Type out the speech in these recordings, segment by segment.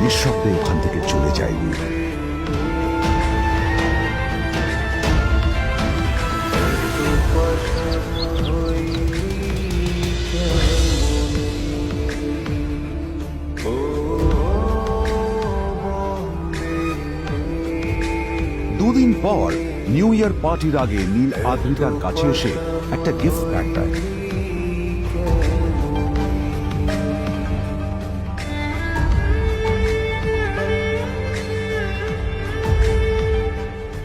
নিঃশব্দে ওখান থেকে চলে যায় দুদিন পর নিউ ইয়ার পার্টির আগে নীল আদ্রিতার কাছে এসে একটা গিফট ব্যাগ দেয়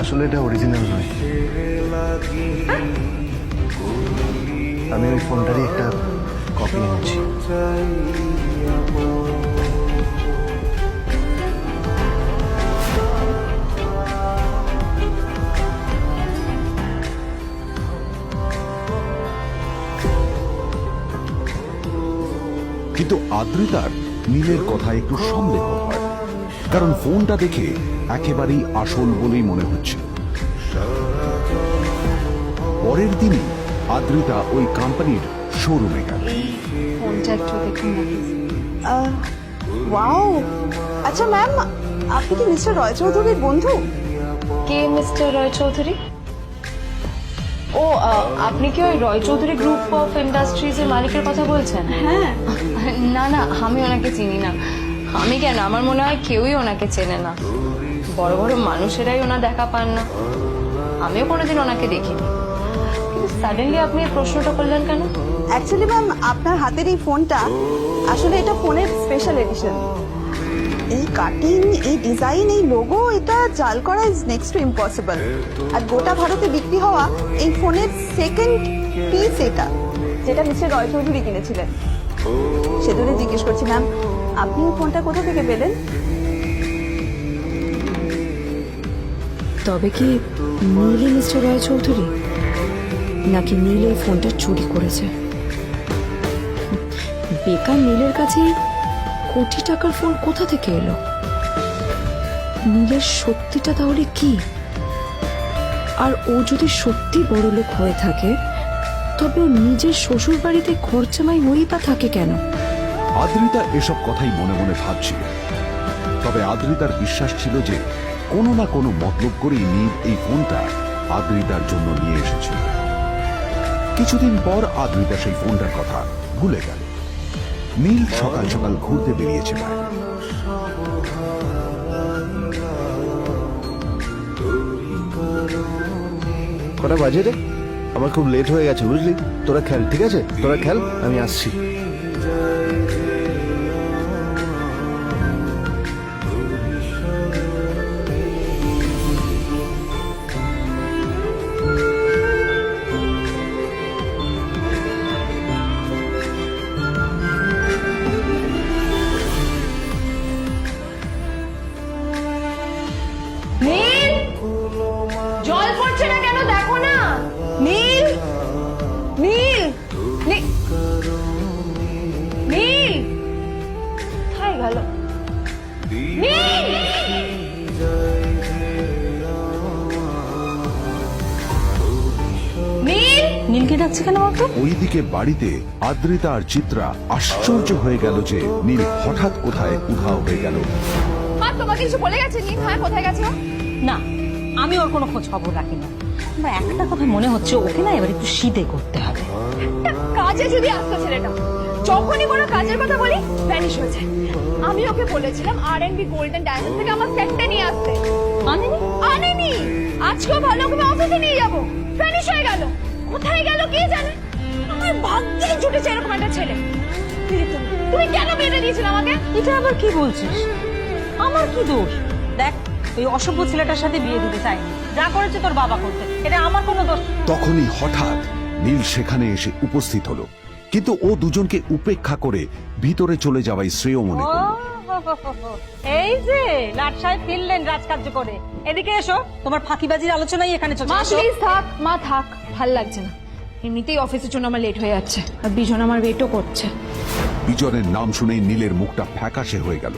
আসলে এটা অরিজিনাল নয়। আমি ওই ফোনটারই একটা কপি এনেছি। কিন্তু আদ্রিতার নীলের কথা একটু সন্দেহ হয়। কারণ ফোনটা দেখে একেবারেই আসল বলেই মনে হচ্ছে। পরের দিনই আদ্রিতা ওই কোম্পানির শোরুমে গেল। ওয়াও! আচ্ছা ম্যাম আপনি কি মিস্টার রয় চৌধুরীর বন্ধু? কে মিস্টার রয় চৌধুরী? ও আপনি কি ওই Roy Chowdhury group of industries এর মালিকের কথা বলছেন? হ্যাঁ। না না আমি ওনাকে চিনি না। আমি কেন? আমার মনে হয় কেউই ওনাকে চেনে না। বড় বড় মানুষেরাই ওনা দেখা পান না। আমিও কোনোদিন ওনাকে দেখিনি। সাডেনলি আপনি প্রশ্নটা করলেন কেন? অ্যাকচুয়ালি ম্যাম আপনার হাতের এই ফোনটা আসলে এটা ফোনের স্পেশাল এডিশন এই কাটিং এই ডিজাইন এই লোগো এটা জাল করা ইজ নেক্সট টু ইম্পসিবল আর গোটা ভারতে বিক্রি হওয়া এই ফোনের সেকেন্ড পিস এটা, যেটা মিস্টার রয় চৌধুরী কিনেছিলেন। সেজন্য জিজ্ঞেস করছি ম্যাম আপনি ফোনটা কোথা থেকে পেলেন? তবে কি নীলই মিস্টার রায় চৌধুরী? নাকি নীল এই ফোনটা চুরি করেছে? বেকার নীলের কাছে কোটি টাকার ফোন কোথা থেকে এলো? নীলের সত্যিটা তাহলে কি? আর ও যদি সত্যি বড় লোক হয়ে থাকে, তবে ও নিজের শ্বশুর বাড়িতে খরচামাই হয়েই বা থাকে কেন? আদ্রিতা এসব কথাই মনে মনে ভাবছিল। তবে আদ্রিতার বিশ্বাস ছিল যে কোনো না কোনো মতলব করেই নীল এই ফোনটা আদ্রিতার জন্য নিয়ে এসেছিল। কিছুদিন পর আদ্রিতা সেই ফোনটার কথা ভুলে গেল। নীল সকাল সকাল ঘুরতে বেরিয়েছে কটা বাজে রে? আমার খুব লেট হয়ে গেছে, বুঝলি? তোরা খেল, ঠিক আছে? তোরা খেল, আমি আসছি। লাগছে কেন বলতো ওইদিকে বাড়িতে আদ্রিতা আর চিত্রা আশ্চর্য হয়ে গেল যে নীল হঠাৎ কোথায় উধাও হয়ে গেল। মা তোমাকে কিছু বলে গেছে? নীল হ্যাঁ কোথায় গেছে না আমি ওর কোনো খোঁজ খবর রাখি না। আমার একটা কথা মনে হচ্ছে ওকে না এবার একটু শীতে করতে হবে। কাজে যদি আসতো ছেলেটা যখনই কোনো কাজের কথা বলি ভ্যানিশ হয়েছে। আমি ওকে বলেছিলাম আর এন বি গোল্ডেন ডায়মন্ড থেকে আমার সেটটা নিয়ে আসতে। আনেনি? আনেনি! আজকেও ভালো করে অফিসে নিয়ে যাব। ভ্যানিশ হয়ে গেল। কোথায় গেল কে জানে? আমার ভাগ্যে জুটেছে এরকম একটা ছেলে। তুমি- কেন দিয়েছিলে আমাকে? এটা আবার কি বলছিস? আমার কি দোষ? দেখ ওই অসভ্য ছেলেটার সাথে বিয়ে দিতে চাইনি। যা করেছে তোর বাবা করতে এটা আমার কোনো দোষ তখনই হঠাৎ নীল সেখানে এসে উপস্থিত হলো। কিন্তু ও দুজনকে উপেক্ষা করে ভিতরে চলে যাওয়াই শ্রেয় মনে করল। এই যে লাট সাহেব ফিরলেন রাজকার্য করে। এদিকে এসো তোমার ফাঁকিবাজির আলোচনাই এখানে চলছে। মা এসো। প্লিজ থাক মা থাক ভালো লাগছে না। এমনিতেই অফিসের জন্য আমার লেট হয়ে যাচ্ছে। আর বিজন আমার ওয়েটও করছে। বিজনের নাম শুনেই নীলের মুখটা ফ্যাকাশে হয়ে গেল।